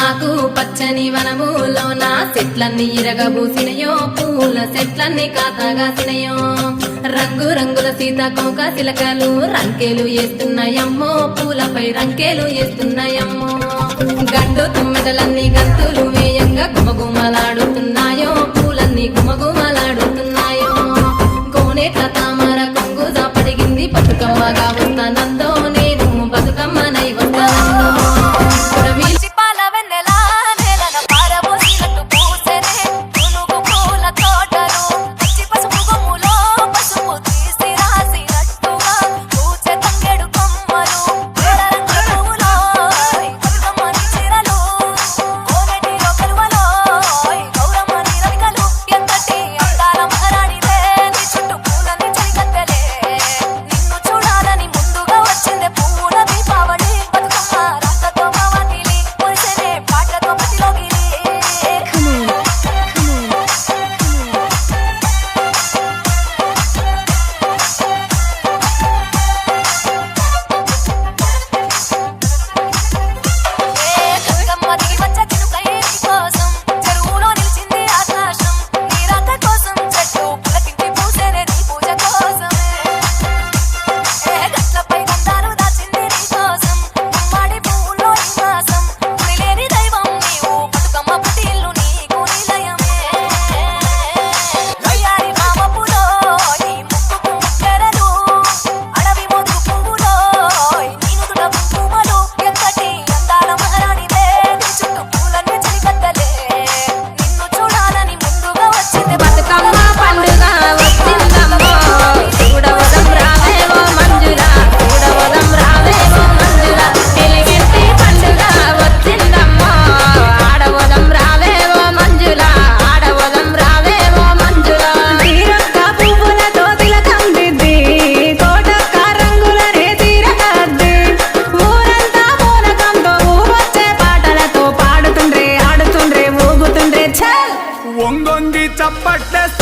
ఆకు పచ్చని వనములోన చెట్లన్నీ ఇరగబూసినయో పూల చెట్లన్నీ కాతగాసినయో రంగు రంగుల సీతాకోక చిలకలు రంకేలు వేస్తున్నాయమ్మో. పూలపై రంకేలు వేస్తున్నాయమ్మో. గండు ಚಪ್ಪಟ್ಟೆ